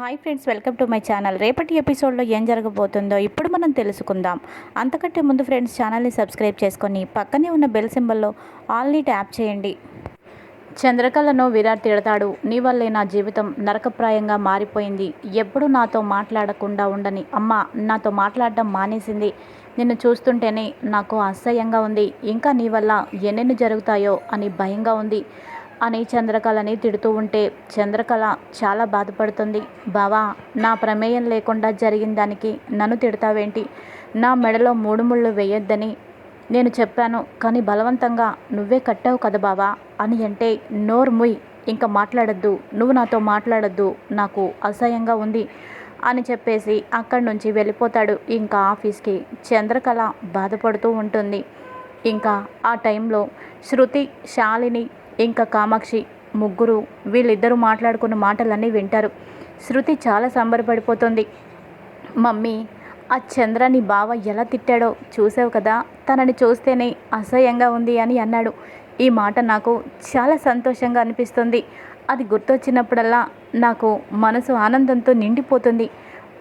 Hi friends welcome to my channel. రేపటి ఎపిసోడ్లో ఏం జరగబోతుందో ఇప్పుడు మనం తెలుసుకుందాం. అంతకంటే ముందు ఫ్రెండ్స్ ఛానల్ని సబ్స్క్రైబ్ చేసుకొని పక్కనే ఉన్న బెల్ సింబల్లో ఆల్ని ట్యాప్ చేయండి. చంద్రకళను విరాట్ తిడతాడు. నీ వల్లే నా జీవితం నరకప్రాయంగా మారిపోయింది. ఎప్పుడు నాతో మాట్లాడకుండా ఉండని. అమ్మ నాతో మాట్లాడడం మానేసింది. నిన్ను చూస్తుంటేనే నాకు అసహ్యంగా ఉంది. ఇంకా నీ వల్ల ఎన్నెన్ని జరుగుతాయో అని భయంగా ఉంది. అని చంద్రకళని తిడుతూ ఉంటే చంద్రకళ చాలా బాధపడుతుంది. బావా నా ప్రమేయం లేకుండా జరిగిన దానికి నన్ను తిడతావేంటి? నా మెడలో మూడు ముళ్ళు వేయొద్దని నేను చెప్పాను. కానీ బలవంతంగా నువ్వే కట్టావు కదా బావా అని అంటే నోర్ముయ్ ఇంకా మాట్లాడద్దు. నువ్వు నాతో మాట్లాడద్దు. నాకు అసహ్యంగా ఉంది అని చెప్పేసి అక్కడి నుంచి వెళ్ళిపోతాడు ఇంకా ఆఫీస్కి. చంద్రకళ బాధపడుతూ ఉంటుంది. ఇంకా ఆ టైంలో శృతి శాలిని ఇంకా కామాక్షి ముగ్గురు వీళ్ళిద్దరూ మాట్లాడుకున్న మాటలన్నీ వింటారు. శృతి చాలా సంబరపడిపోతుంది. మమ్మీ ఆ చంద్రని బావ ఎలా తిట్టాడో చూసావు కదా? తనని చూస్తేనే అసహ్యంగా ఉంది అని అన్నాడు. ఈ మాట నాకు చాలా సంతోషంగా అనిపిస్తుంది. అది గుర్తొచ్చినప్పుడల్లా నాకు మనసు ఆనందంతో నిండిపోతుంది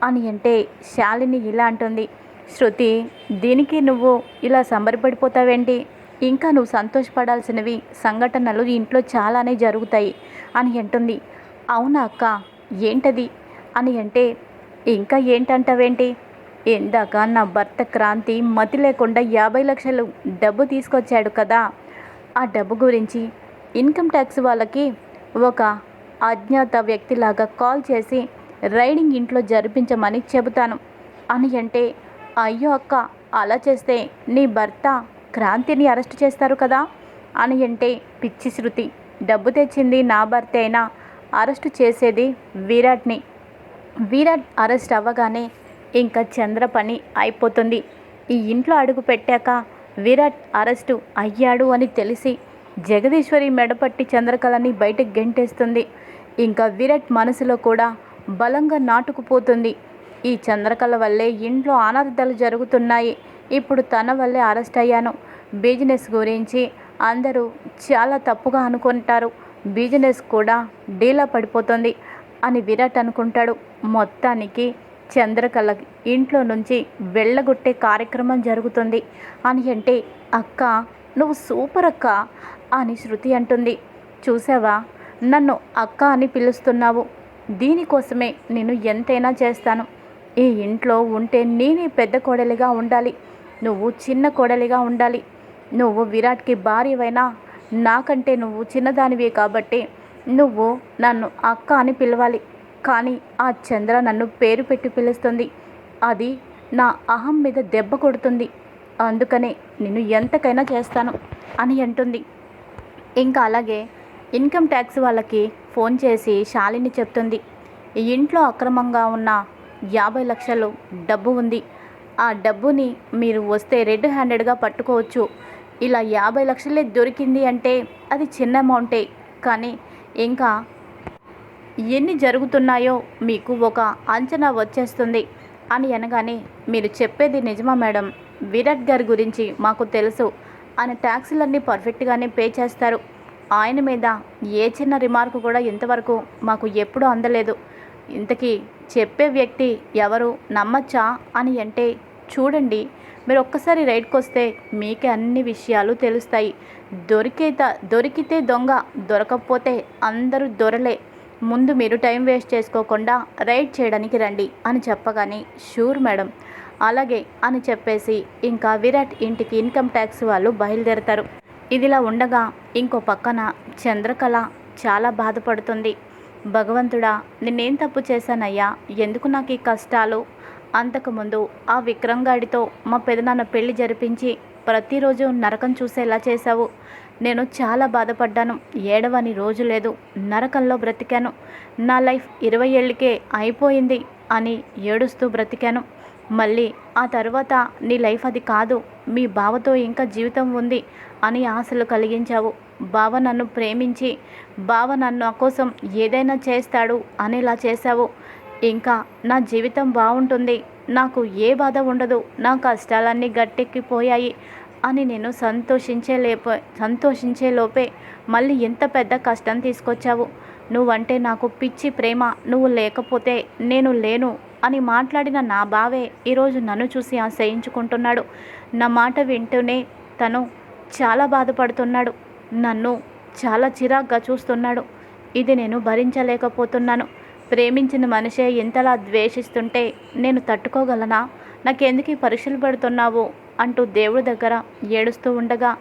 అని అంటే శాలిని ఇలా అంటుంది. శృతి దీనికి నువ్వు ఇలా సంబరపడిపోతావేంటి? ఇంకా నువ్వు సంతోషపడాల్సినవి సంఘటనలు ఇంట్లో చాలానే జరుగుతాయి అని అంటుంది. అవునా అక్క? ఏంటది? అని అంటే ఇంకా ఏంటంటావేంటి? ఇందాక నా భర్త క్రాంతి మతి లేకుండా యాభై లక్షలు డబ్బు తీసుకొచ్చాడు కదా. ఆ డబ్బు గురించి ఇన్కమ్ ట్యాక్స్ వాళ్ళకి ఒక అజ్ఞాత వ్యక్తిలాగా కాల్ చేసి రైడింగ్ ఇంట్లో జరిపించమని చెబుతాను. అని అంటే అయ్యో అక్క అలా చేస్తే నీ భర్త క్రాంతిని అరెస్ట్ చేస్తారు కదా? అని అంటే పిచ్చి శృతి. డబ్బు తెచ్చింది నా భర్త అయినా అరెస్ట్ చేసేది విరాట్ని. విరాట్ అరెస్ట్ అవ్వగానే ఇంకా చంద్ర పని అయిపోతుంది. ఈ ఇంట్లో అడుగు పెట్టాక విరాట్ అరెస్టు అయ్యాడు అని తెలిసి జగదీశ్వరి మెడపట్టి చంద్రకళని బయటకు గెంటేస్తుంది. ఇంకా విరాట్ మనసులో కూడా బలంగా నాటుకుపోతుంది. ఈ చంద్రకళ వల్లే ఇంట్లో అనర్థాలు జరుగుతున్నాయి. ఇప్పుడు తన వల్లే అరెస్ట్ అయ్యాను. బిజినెస్ గురించి అందరూ చాలా తప్పుగా అనుకుంటారు. బిజినెస్ కూడా డీలా పడిపోతుంది అని విరాట్ అనుకుంటాడు. మొత్తానికి చంద్రకళ ఇంట్లో నుంచి వెళ్ళగొట్టే కార్యక్రమం జరుగుతుంది. అని అంటే అక్క నువ్వు సూపర్ అక్క అని శృతి అంటుంది. చూసావా? నన్ను అక్క అని పిలుస్తున్నావు. దీనికోసమే నేను ఎంతైనా చేస్తాను. ఈ ఇంట్లో ఉంటే నేనే పెద్ద కోడలిగా ఉండాలి. నువ్వు చిన్న కోడలిగా ఉండాలి. నువ్వు విరాట్కి భార్యవైనా నాకంటే నువ్వు చిన్నదానివే కాబట్టి నువ్వు నన్ను అక్క అని పిలవాలి. కానీ ఆ చంద్ర నన్ను పేరు పెట్టి పిలుస్తుంది. అది నా అహం మీద దెబ్బ కొడుతుంది. అందుకనే నేను ఎంతకైనా చేస్తాను అని అంటుంది. ఇంకా అలాగే ఇన్కమ్ ట్యాక్స్ వాళ్ళకి ఫోన్ చేసి శాలిని చెప్తుంది. ఇంట్లో అక్రమంగా ఉన్న యాభై లక్షలు డబ్బు ఉంది. ఆ డబ్బుని మీరు వస్తే రెడ్ హ్యాండెడ్గా పట్టుకోవచ్చు. ఇలా యాభై లక్షలే దొరికింది అంటే అది చిన్న అమౌంటే. కానీ ఇంకా ఎన్ని జరుగుతున్నాయో మీకు ఒక అంచనా వచ్చేస్తుంది అని అనగానే మీరు చెప్పేది నిజమా మేడం? విరాట్ గారి గురించి మాకు తెలుసు. ఆయన ట్యాక్సులన్నీ పర్ఫెక్ట్గానే పే చేస్తారు. ఆయన మీద ఏ చిన్న రిమార్క్ కూడా ఇంతవరకు మాకు ఎప్పుడూ అందలేదు. ఇంతకీ చెప్పే వ్యక్తి ఎవరు? నమ్మచ్చా? అని అంటే చూడండి మీరు ఒక్కసారి రైడ్కి వస్తే మీకే అన్ని విషయాలు తెలుస్తాయి. దొరికేత దొరికితే దొంగ దొరకకపోతే అందరూ దొరలే. ముందు మీరు టైం వేస్ట్ చేసుకోకుండా రైడ్ చేయడానికి రండి అని చెప్పగానే షూర్ మేడం. అలాగే అని చెప్పేసి ఇంకా విరాట్ ఇంటికి ఇన్కమ్ ట్యాక్స్ వాళ్ళు బయలుదేరతారు. ఇదిలా ఉండగా ఇంకో పక్కన చంద్రకళ చాలా బాధపడుతుంది. భగవంతుడా నిన్నేం తప్పు చేశానయ్యా? ఎందుకు నాకు ఈ కష్టాలు? అంతకుముందు ఆ విక్రమ్ గాడితో మా పెదనాన్న పెళ్ళి జరిపించి ప్రతిరోజు నరకం చూసేలా చేశావు. నేను చాలా బాధపడ్డాను. ఏడవని రోజు లేదు. నరకంలో బ్రతికాను. నా లైఫ్ ఇరవై ఏళ్ళకే అయిపోయింది అని ఏడుస్తూ బ్రతికాను. మళ్ళీ ఆ తర్వాత నీ లైఫ్ అది కాదు. మీ బావతో ఇంకా జీవితం ఉంది అని ఆశలు కలిగించావు. బావ నన్ను ప్రేమించి బావ నన్ను నా కోసం ఏదైనా చేస్తాడు అనేలా చేశావు. ఇంకా నా జీవితం బాగుంటుంది. నాకు ఏ బాధ ఉండదు. నా కష్టాలన్నీ గట్టెక్కిపోయాయి అని నేను సంతోషించే లేపో సంతోషించే లోపే మళ్ళీ ఎంత పెద్ద కష్టం తీసుకొచ్చావు? నువ్వంటే నాకు పిచ్చి ప్రేమ. నువ్వు లేకపోతే నేను లేను అని మాట్లాడిన నా బావే ఈరోజు నన్ను చూసి ఆశ్రయించుకుంటున్నాడు నా మాట వింటూనే తను చాలా బాధపడుతున్నాడు. నన్ను చాలా చిరాగ్గా చూస్తున్నాడు. ఇది నేను భరించలేకపోతున్నాను. ప్రేమించిన మనిషే ఇంతలా ద్వేషిస్తుంటే నేను తట్టుకోగలనా? నాకెందుకు ఈ పరీక్షలు పెడుతున్నావు? అంటూ దేవుడి దగ్గర ఏడుస్తూ ఉండగా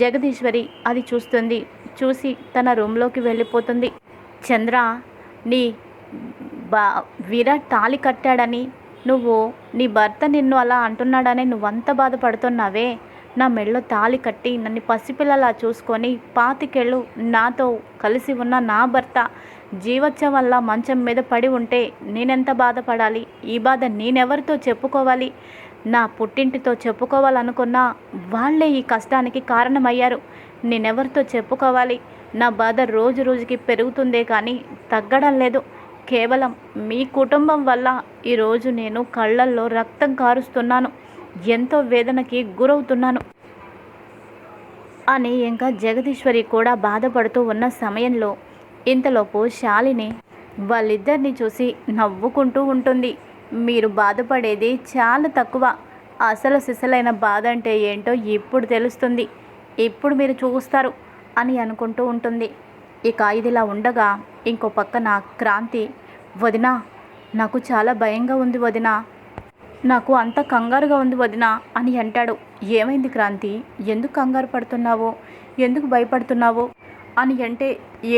జగదీశ్వరి అది చూస్తుంది. చూసి తన రూమ్లోకి వెళ్ళిపోతుంది. చంద్ర నీ బా విరాట్ తాళి కట్టాడని నువ్వు నీ భర్త నిన్ను అలా అంటున్నాడని నువ్వంత బాధపడుతున్నావే? నా మెళ్ళో తాళి కట్టి నన్ను పసిపిల్లలా చూసుకొని పాతికెళ్ళు నాతో కలిసి ఉన్న నా భర్త జీవచ్చ వల్ల మంచం మీద పడి ఉంటే నేనెంత బాధపడాలి? ఈ బాధ నేనెవరితో చెప్పుకోవాలి? నా పుట్టింటితో చెప్పుకోవాలనుకున్నా వాళ్ళే ఈ కష్టానికి కారణమయ్యారు. నేనెవరితో చెప్పుకోవాలి? నా బాధ రోజు రోజుకి పెరుగుతుందే కానీ తగ్గడం లేదు. కేవలం మీ కుటుంబం వల్ల ఈరోజు నేను కళ్ళల్లో రక్తం కారుస్తున్నాను. ఎంతో వేదనకి గురవుతున్నాను. అని ఇంకా జగదీశ్వరి కూడా బాధపడుతూ ఉన్న సమయంలో ఇంతలోపు శాలిని వాళ్ళిద్దరిని చూసి నవ్వుకుంటూ ఉంటుంది. మీరు బాధపడేది చాలా తక్కువ. అసలు సిసలైన బాధ అంటే ఏంటో ఇప్పుడు తెలుస్తుంది. ఇప్పుడు మీరు చూస్తారు అని అనుకుంటూ ఉంటుంది. ఇక ఇదిలా ఉండగా ఇంకో పక్కన క్రాంతి వదినా నాకు చాలా భయంగా ఉంది వదినా. నాకు అంత కంగారుగా ఉంది వదినా అని అంటాడు. ఏమైంది క్రాంతి? ఎందుకు కంగారు పడుతున్నావు? ఎందుకు భయపడుతున్నావు? అని అంటే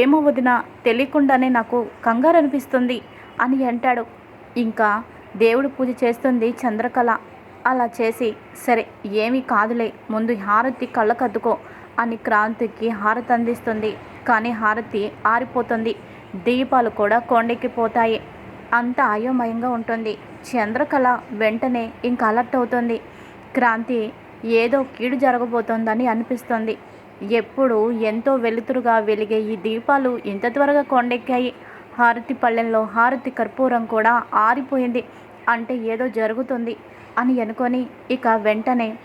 ఏమో వదినా తెలియకుండానే నాకు కంగారు అనిపిస్తుంది అని అంటాడు. ఇంకా దేవుడు పూజ చేస్తుంది చంద్రకళ. అలా చేసి సరే ఏమీ కాదులే ముందు హారతి కళ్ళకద్దుకో అని క్రాంతికి హారతి అందిస్తుంది. కానీ హారతి ఆరిపోతుంది. దీపాలు కూడా కొండెక్కిపోతాయి. అంత అయోమయంగా ఉంటుంది. చంద్రకళ వెంటనే ఇంకా అలర్ట్ అవుతుంది. క్రాంతి ఏదో కీడు జరగబోతోందని అనిపిస్తుంది. ఎప్పుడు ఎంతో వెలుతురుగా వెలిగే ఈ దీపాలు ఇంత త్వరగా కొండెక్కాయి. హారతి పళ్ళెంలో హారతి కర్పూరం కూడా ఆరిపోయింది. అంటే ఏదో జరుగుతుంది అని అనుకొని ఇక వెంటనే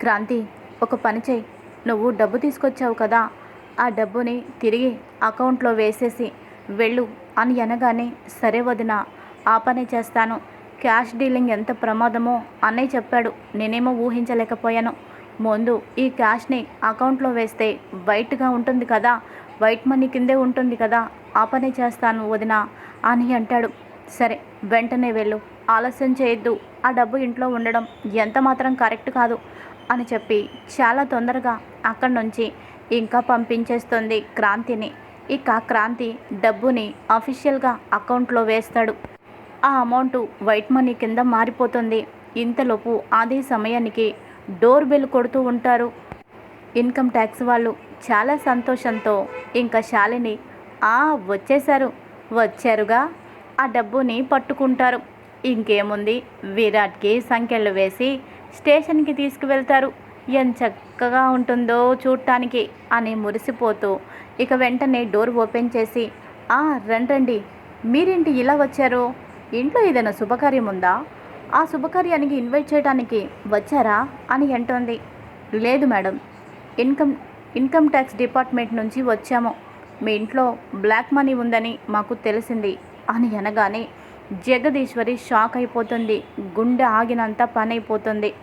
క్రాంతి ఒక పని చేయి నువ్వు డబ్బు తీసుకొచ్చావు కదా. ఆ డబ్బుని తిరిగి అకౌంట్లో వేసేసి వెళ్ళు అని అనగానే సరే వదిన ఆ పనే చేస్తాను. క్యాష్ డీలింగ్ ఎంత ప్రమాదమో అన్నయ్య చెప్పాడు. నేనేమో ఊహించలేకపోయాను. ముందు ఈ క్యాష్ని అకౌంట్లో వేస్తే వైట్గా ఉంటుంది కదా. వైట్ మనీ కిందే ఉంటుంది కదా. ఆ పనే చేస్తాను వదిన అని అంటాడు. సరే వెంటనే వెళ్ళు. ఆలస్యం చేయొద్దు. ఆ డబ్బు ఇంట్లో ఉండడం ఎంత మాత్రం కరెక్ట్ కాదు అని చెప్పి చాలా తొందరగా అక్కడి నుంచి ఇంకా పంపించేస్తుంది క్రాంతిని. ఇక క్రాంతి డబ్బుని అఫీషియల్గా అకౌంట్లో వేస్తాడు. ఆ అమౌంట్ వైట్ మనీ కింద మారిపోతుంది. ఇంతలోపు అదే సమయానికి డోర్ బెల్ కొడుతూ ఉంటారు. ఇన్కమ్ ట్యాక్స్ వాళ్ళు చాలా సంతోషంతో ఇంకా శాలిని ఆ వచ్చేశారు. వచ్చారుగా. ఆ డబ్బుని పట్టుకుంటారు. ఇంకేముంది? విరాట్కి సంఖ్యలు వేసి స్టేషన్కి తీసుకువెళ్తారు. ఎంత చక్కగా ఉంటుందో చూడటానికి అని మురిసిపోతూ ఇక వెంటనే డోర్ ఓపెన్ చేసి ఆ రండి మీరేంటి ఇలా వచ్చారు? ఇంట్లో ఏదైనా శుభకార్యం ఉందా? ఆ శుభకార్యానికి ఇన్వైట్ చేయడానికి వచ్చారా అని అంటోంది. లేదు madam. Income income tax department నుంచి వచ్చాము. మీ ఇంట్లో బ్లాక్ మనీ ఉందని మాకు తెలిసింది అని అనగానే జగదీశ్వరి షాక్ అయిపోతుంది. గుండె ఆగినంత పని అయిపోతుంది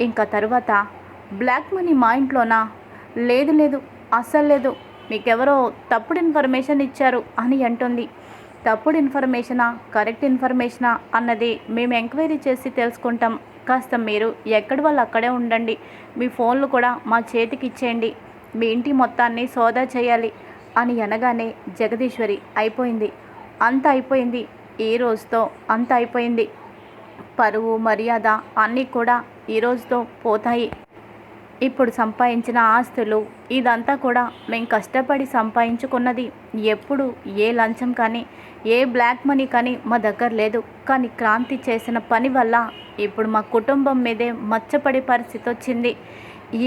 ఇంకా తర్వాత బ్లాక్ మనీ మా ఇంట్లోనా? లేదు లేదు. అస్సలు లేదు. మీకెవరో తప్పుడు ఇన్ఫర్మేషన్ ఇచ్చారు అని అంటుంది. తప్పుడు ఇన్ఫర్మేషనా కరెక్ట్ ఇన్ఫర్మేషనా అన్నది మేము ఎంక్వైరీ చేసి తెలుసుకుంటాం. కాస్త మీరు ఎక్కడి వాళ్ళు అక్కడే ఉండండి. మీ ఫోన్లు కూడా మా చేతికి ఇచ్చేయండి. మీ ఇంటి మొత్తాన్ని సోదా చేయాలి అని అనగానే జగదీశ్వరి అయిపోయింది. అంత అయిపోయింది. ఈ రోజుతో అంత అయిపోయింది. పరువు మర్యాద అన్నీ కూడా ఈ రోజుతో పోతాయి. ఇప్పుడు సంపాదించిన ఆస్తులు ఇదంతా కూడా మేము కష్టపడి సంపాదించుకున్నది. ఎప్పుడు ఏ లంచం కానీ ఏ బ్లాక్ మనీ కానీ మా దగ్గర లేదు. కానీ క్రాంతి చేసిన పని వల్ల ఇప్పుడు మా కుటుంబం మీదే మచ్చపడే పరిస్థితి వచ్చింది.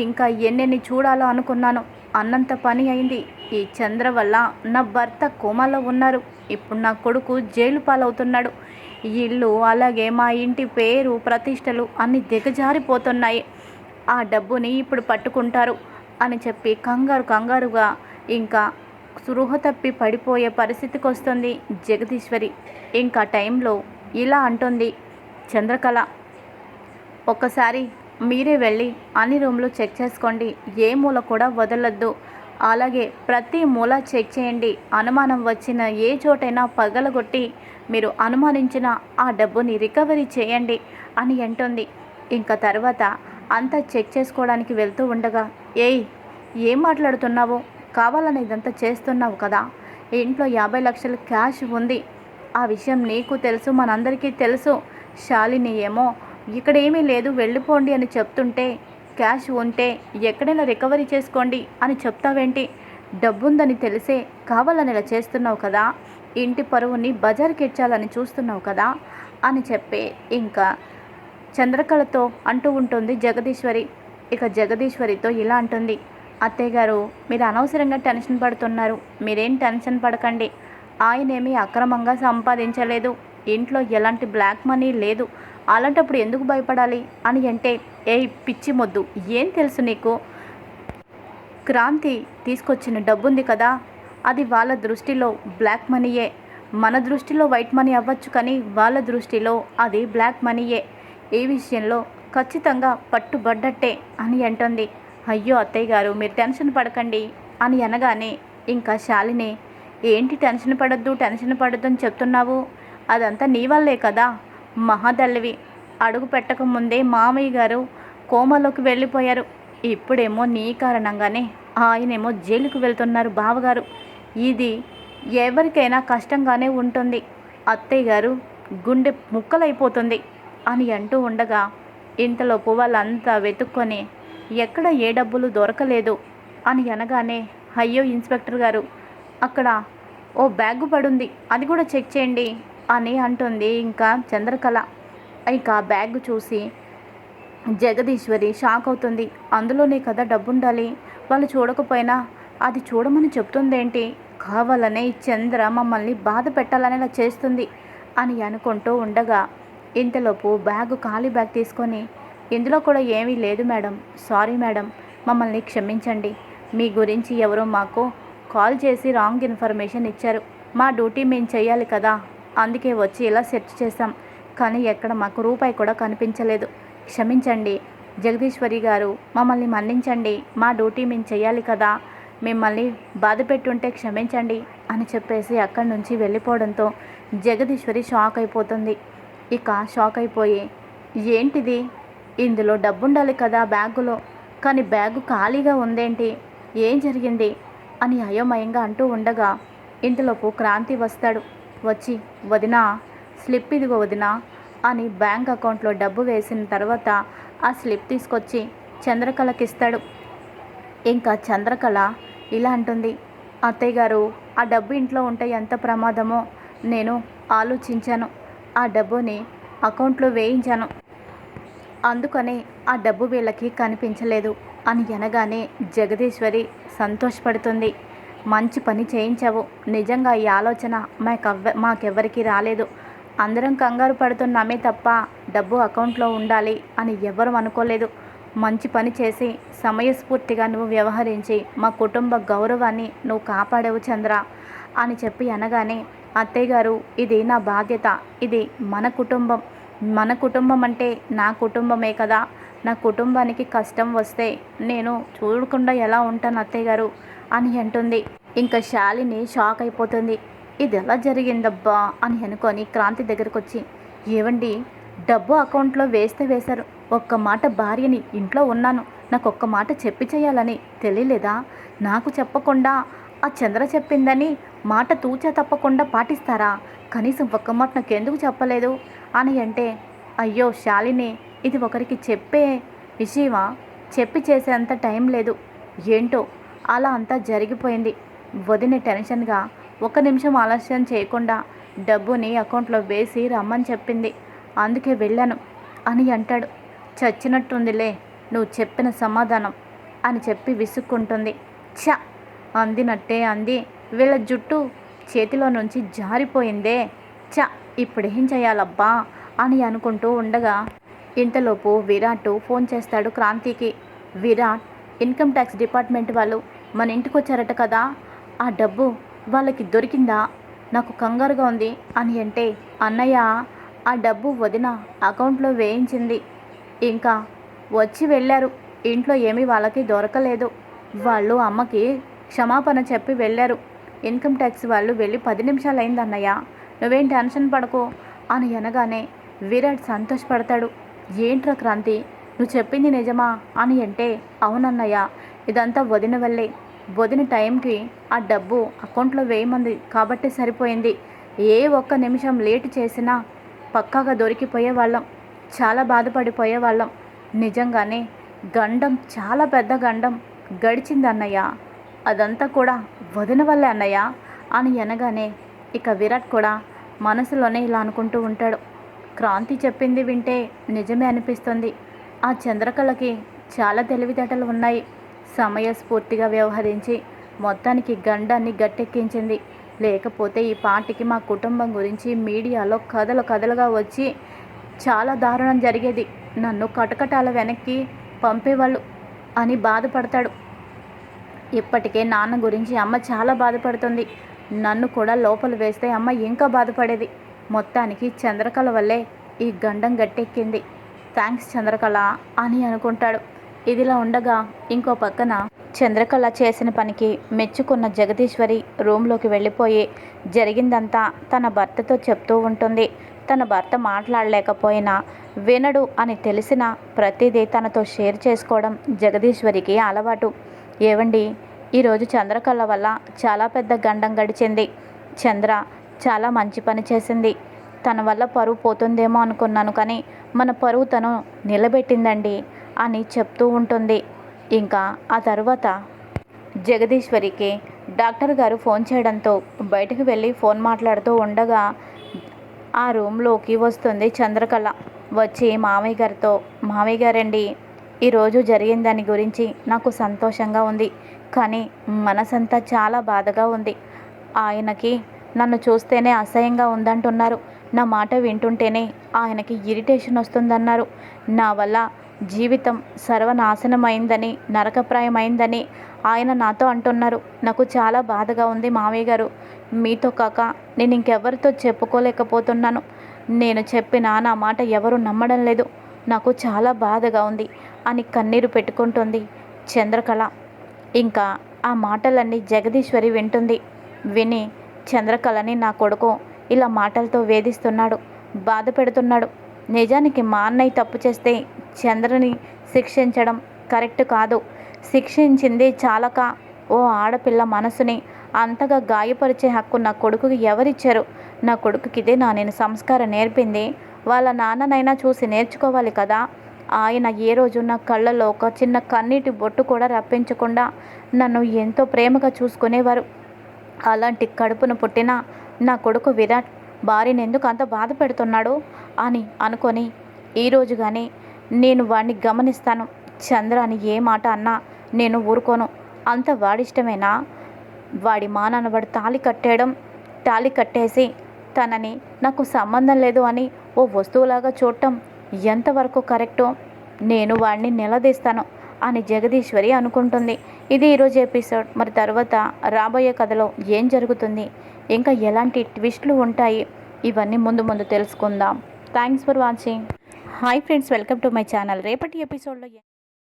ఇంకా ఎన్నెన్ని చూడాలో అనుకున్నాను. అన్నంత పని అయింది. ఈ చంద్ర వల్ల నా భర్త కోమాలో ఉన్నారు. ఇప్పుడు నా కొడుకు జైలు పాలవుతున్నాడు. ఇల్లు అలాగే మా ఇంటి పేరు ప్రతిష్టలు అన్ని దిగజారిపోతున్నాయి. ఆ డబ్బుని ఇప్పుడు పట్టుకుంటారు అని చెప్పి కంగారు కంగారుగా ఇంకా స్పృహ తప్పి పడిపోయే పరిస్థితికి వస్తుంది జగదీశ్వరి. ఇంకా టైంలో ఇలా అంటుంది చంద్రకళ ఒక్కసారి మీరే వెళ్ళి అన్ని రూమ్లు చెక్ చేసుకోండి. ఏ మూల కూడా వదలొద్దు. అలాగే ప్రతి మూల చెక్ చేయండి. అనుమానం వచ్చిన ఏ చోటైనా పగలగొట్టి మీరు అనుమానించిన ఆ డబ్బుని రికవరీ చేయండి అని అంటుంది. ఇంకా తర్వాత అంతా చెక్ చేసుకోవడానికి వెళ్తూ ఉండగా ఏయ్ ఏం మాట్లాడుతున్నావు? కావాలని ఇదంతా చేస్తున్నావు కదా? ఇంట్లో యాభై లక్షల క్యాష్ ఉంది. ఆ విషయం నీకు తెలుసు మనందరికీ తెలుసు. శాలిని ఏమో ఇక్కడ ఏమీ లేదు వెళ్ళిపోండి అని చెప్తుంటే క్యాష్ ఉంటే ఎక్కడైనా రికవరీ చేసుకోండి అని చెప్తావేంటి? డబ్బుందని తెలిసే కావాలని ఇలా చేస్తున్నావు కదా? ఇంటి పరువుని బజార్కి ఇచ్చాలని చూస్తున్నావు కదా? అని చెప్పి ఇంకా చంద్రకళతో అంటూ ఉంటుంది జగదీశ్వరి. ఇక జగదీశ్వరితో ఇలా అంటుంది. అత్తయ్య గారు మీరు అనవసరంగా టెన్షన్ పడుతున్నారు. మీరేం టెన్షన్ పడకండి. ఆయనేమీ అక్రమంగా సంపాదించలేదు. ఇంట్లో ఎలాంటి బ్లాక్ మనీ లేదు. అలాంటప్పుడు ఎందుకు భయపడాలి? అని అంటే ఏ పిచ్చి మొద్దు ఏం తెలుసు నీకు? క్రాంతి తీసుకొచ్చిన డబ్బుంది కదా. అది వాళ్ళ దృష్టిలో బ్లాక్ మనీయే. మన దృష్టిలో వైట్ మనీ అవ్వచ్చు కానీ వాళ్ళ దృష్టిలో అది బ్లాక్ మనీయే. ఈ విషయంలో ఖచ్చితంగా పట్టుబడ్డట్టే అని అంటుంది. అయ్యో అత్తయ్య గారు మీరు టెన్షన్ పడకండి అని అనగానే ఇంకా శాలిని ఏంటి టెన్షన్ పడద్దు టెన్షన్ పడద్దు అని చెప్తున్నావు? అదంతా నీ వల్లే కదా? మహాదల్లివి అడుగు పెట్టకముందే మామయ్య గారు కోమలోకి వెళ్ళిపోయారు. ఇప్పుడేమో నీ కారణంగానే ఆయనేమో జైలుకు వెళ్తున్నారు బావగారు. ఇది ఎవరికైనా కష్టంగానే ఉంటుంది. అత్తయ్య గారు గుండె ముక్కలైపోతుంది. అని అంటూ ఉండగా ఇంతలోపు వాళ్ళంతా వెతుక్కొని ఎక్కడ ఏ డబ్బులు దొరకలేదు? అని అనగానే అయ్యో ఇన్స్పెక్టర్ గారు అక్కడ ఓ బ్యాగు పడుంది అది కూడా చెక్ చేయండి అని అంటుంది ఇంకా చంద్రకళ. ఇక ఆ బ్యాగ్ చూసి జగదీశ్వరి షాక్ అవుతుంది. అందులోనే కదా డబ్బుండాలి. వాళ్ళు చూడకపోయినా అది చూడమని చెప్తుందేంటి? కావాలనే చంద్ర మమ్మల్ని బాధ పెట్టాలనేలా చేస్తుంది అని అనుకుంటూ ఉండగా ఇంతలోపు బ్యాగు ఖాళీ బ్యాగ్ తీసుకొని ఇందులో కూడా ఏమీ లేదు మేడం. Sorry madam. మమ్మల్ని క్షమించండి. మీ గురించి ఎవరో మాకు కాల్ చేసి రాంగ్ ఇన్ఫర్మేషన్ ఇచ్చారు. మా డ్యూటీ మేము చేయాలి కదా. అందుకే వచ్చి ఇలా సెర్చ్ చేశాం. కానీ ఎక్కడ మాకు రూపాయి కూడా కనిపించలేదు. క్షమించండి. జగదీశ్వరి గారు మమ్మల్ని మన్నించండి. మా డ్యూటీ మేము చేయాలి కదా. మిమ్మల్ని బాధ పెట్టుంటే క్షమించండి అని చెప్పేసి అక్కడి నుంచి వెళ్ళిపోవడంతో జగదీశ్వరి షాక్ అయిపోతుంది. ఇక షాక్ అయిపోయి ఏంటిది? ఇందులో డబ్బుండాలి కదా బ్యాగులో. కానీ బ్యాగు ఖాళీగా ఉందేంటి? ఏం జరిగింది? అని అయోమయంగా అంటూ ఉండగా ఇంతలోపు క్రాంతి వస్తాడు. వచ్చి వదినా స్లిప్ ఇదిగో వదినా అని బ్యాంక్ అకౌంట్లో డబ్బు వేసిన తర్వాత ఆ స్లిప్ తీసుకొచ్చి చంద్రకళకి ఇస్తాడు. ఇంకా చంద్రకళ? ఇలా అంటుంది. అత్తయ్య గారు ఆ డబ్బు ఇంట్లో ఉంటే ఎంత ప్రమాదమో నేను ఆలోచించాను. ఆ డబ్బుని అకౌంట్లో వేయించాను. అందుకనే ఆ డబ్బు వీళ్ళకి కనిపించలేదు అని అనగానే జగదీశ్వరి సంతోషపడుతుంది. మంచి పని చేయించావు. నిజంగా ఈ ఆలోచన మాకెవ్వ మాకెవ్వరికి రాలేదు. అందరం కంగారు పడుతున్నామే తప్ప డబ్బు అకౌంట్లో ఉండాలి అని ఎవరు అనుకోలేదు. మంచి పని చేసి సమయస్ఫూర్తిగా నువ్వు వ్యవహరించి మా కుటుంబ గౌరవాన్ని నువ్వు కాపాడావు చంద్ర అని చెప్పి అనగానే అత్తయ్య గారు ఇది నా బాధ్యత ఇది మన కుటుంబం. మన కుటుంబం అంటే నా కుటుంబమే కదా. నా కుటుంబానికి కష్టం వస్తే నేను చూడకుండా ఎలా ఉంటాను అత్తయ్య గారు అని అంటుంది. ఇంకా శాలిని షాక్ అయిపోతుంది. ఇది ఎలా జరిగిందబ్బా అని అనుకొని క్రాంతి దగ్గరకు వచ్చి ఏవండి డబ్బు అకౌంట్లో వేస్తే వేశారు. ఒక్క మాట భార్యని ఇంట్లో ఉన్నాను. నాకు ఒక్క మాట చెప్పి చేయాలని తెలియలేదా? నాకు చెప్పకుండా ఆ చంద్ర చెప్పిందని మాట తూచా తప్పకుండా పాటిస్తారా? కనీసం ఒక్క మాట నాకెందుకు చెప్పలేదు? అని అంటే అయ్యో శాలిని ఇది ఒకరికి చెప్పే విషయమా? చెప్పి చేసేంత టైం లేదు. ఏంటో? అలా అంతా జరిగిపోయింది. వదిన టెన్షన్గా ఒక నిమిషం ఆలస్యం చేయకుండా డబ్బుని అకౌంట్లో వేసి రమ్మని చెప్పింది. అందుకే వెళ్ళాను. అని అంటాడు. చచ్చినట్టుందిలే నువ్వు చెప్పిన సమాధానం అని చెప్పి విసుక్కుంటుంది. ఛ! అందినట్టే అంది. వీళ్ళ జుట్టు చేతిలో నుంచి జారిపోయిందే. ఛ ఇప్పుడేం చేయాలబ్బా? అని అనుకుంటూ ఉండగా ఇంతలోపు విరాట్ ఫోన్ చేస్తాడు క్రాంతికి. విరాట్ ఇన్కమ్ ట్యాక్స్ డిపార్ట్మెంట్ వాళ్ళు మన ఇంటికి వచ్చారట కదా. ఆ డబ్బు వాళ్ళకి దొరికిందా? నాకు కంగారుగా ఉంది అని అంటే అన్నయ్య ఆ డబ్బు వదిన అకౌంట్లో వేయించింది. ఇంకా వచ్చి వెళ్ళారు. ఇంట్లో ఏమీ వాళ్ళకి దొరకలేదు. వాళ్ళు అమ్మకి క్షమాపణ చెప్పి వెళ్ళారు. ఇన్కమ్ ట్యాక్స్ వాళ్ళు వెళ్ళి పది నిమిషాలు అయిందన్నయ్య నువ్వేం టెన్షన్ పడకు అని అనగానే విరాట్ సంతోషపడతాడు. ఏంట్రా క్రాంతి? నువ్వు చెప్పింది నిజమా అని అంటే అవునన్నయ్య. ఇదంతా వదిన వల్లే. వదిన టైంకి ఆ డబ్బు అకౌంట్లో వేయమంది కాబట్టి సరిపోయింది. ఏ ఒక్క నిమిషం లేట్ చేసినా పక్కాగా దొరికిపోయేవాళ్ళం చాలా బాధపడిపోయేవాళ్ళం నిజంగానే గండం చాలా పెద్ద గండం గడిచిందన్నయ్య. అదంతా కూడా వదిన వల్లే అన్నయ్య. అని అనగానే ఇక విరాట్ కూడా మనసులోనే ఇలా అనుకుంటూ ఉంటాడు. క్రాంతి చెప్పింది వింటే నిజమే అనిపిస్తుంది. ఆ చంద్రకళకి చాలా తెలివితేటలు ఉన్నాయి. సమయస్ఫూర్తిగా వ్యవహరించి మొత్తానికి గండాన్ని గట్టెక్కించింది. లేకపోతే ఈ పాటికి మా కుటుంబం గురించి మీడియాలో కథలు కథలుగా వచ్చి చాలా దారుణం జరిగేది. నన్ను కటకటాల వెనక్కి పంపేవాళ్ళు అని బాధపడతాడు. ఇప్పటికే నాన్న గురించి అమ్మ చాలా బాధపడుతుంది. నన్ను కూడా లోపల వేస్తే అమ్మ ఇంకా బాధపడేది. మొత్తానికి చంద్రకళ వల్లే ఈ గండం గట్టెక్కింది. థ్యాంక్స్ చంద్రకళ అని అనుకుంటాడు. ఇదిలా ఉండగా ఇంకో పక్కన చంద్రకళ చేసిన పనికి మెచ్చుకున్న జగదీశ్వరి రూమ్లోకి వెళ్ళిపోయి జరిగిందంతా తన భర్తతో చెప్తూ ఉంటుంది. తన భర్త మాట్లాడలేకపోయినా వినడు అని తెలిసిన ప్రతిదీ తనతో షేర్ చేసుకోవడం జగదీశ్వరికి అలవాటు. ఏవండి? ఈరోజు చంద్రకళ వల్ల చాలా పెద్ద గండం గడిచింది. చంద్ర చాలా మంచి పని చేసింది. తన వల్ల పరువు పోతుందేమో అనుకున్నాను కానీ మన పరువు తను నిలబెట్టిందండి అని చెప్తూ ఉంటుంది. ఇంకా ఆ తర్వాత జగదీశ్వరికి డాక్టర్ గారు ఫోన్ చేయడంతో బయటకు వెళ్ళి ఫోన్ మాట్లాడుతూ ఉండగా ఆ రూమ్లోకి వస్తుంది చంద్రకళ. వచ్చి మామయ్య గారితో మామయ్య గారండి ఈరోజు జరిగిన దాని గురించి నాకు సంతోషంగా ఉంది. కానీ మనసంతా చాలా బాధగా ఉంది. ఆయనకి నన్ను చూస్తేనే అసహ్యంగా ఉందంటున్నారు. నా మాట వింటుంటేనే ఆయనకి ఇరిటేషన్ వస్తుందన్నారు. నా వల్ల జీవితం సర్వనాశనమైందని నరకప్రాయమైందని ఆయన నాతో అంటున్నారు. నాకు చాలా బాధగా ఉంది మామయ్య గారు. మీతో కాక నేను ఇంకెవరితో చెప్పుకోలేకపోతున్నాను. నేను చెప్పిన నా మాట ఎవరు నమ్మడం లేదు. నాకు చాలా బాధగా ఉంది. అని కన్నీరు పెట్టుకుంటుంది చంద్రకళ. ఇంకా ఆ మాటలన్నీ జగదీశ్వరి వింటుంది. విని చంద్రకళని నా కొడుకు ఇలా మాటలతో వేధిస్తున్నాడు బాధ పెడుతున్నాడు నిజానికి మా అన్నయ్య తప్పు చేస్తే చంద్రని శిక్షించడం కరెక్ట్ కాదు. శిక్షించింది చాలక. ఓ ఆడపిల్ల మనసుని అంతగా గాయపరిచే హక్కు నా కొడుకుకి ఎవరిచ్చారు? నా కొడుకుకి ఇదే నా నేను సంస్కారం నేర్పింది. వాళ్ళ నాన్ననైనా చూసి నేర్చుకోవాలి కదా. ఆయన ఏ రోజు నా కళ్ళలో ఒక చిన్న కన్నీటి బొట్టు కూడా రప్పించకుండా నన్ను ఎంతో ప్రేమగా చూసుకునేవారు. అలాంటి కడుపును పుట్టిన నా కొడుకు విరాట్ భార్యను ఎందుకు అంత బాధ పెడుతున్నాడు అని అనుకొని ఈరోజు కానీ నేను వాడిని గమనిస్తాను. చంద్ర అని ఏ మాట అన్నా నేను ఊరుకోను. అంత వాడిష్టమేనా? వాడి మానాన్న వాడు తాళి కట్టేయడం తాళి కట్టేసి తనని నాకు సంబంధం లేదు అని ఓ వస్తువులాగా చూడటం ఎంతవరకు కరెక్టో నేను వాడిని నిలదీస్తాను అని జగదీశ్వరి అనుకుంటుంది. ఇది ఈరోజు ఎపిసోడ్. మరి తర్వాత రాబోయే కథలో ఏం జరుగుతుంది? ఇంకా ఎలాంటి ట్విస్ట్లు ఉంటాయి? ఇవన్నీ ముందు ముందు తెలుసుకుందాం. Thanks for watching. Hi friends welcome to my channel. రేపటి ఎపిసోడ్లో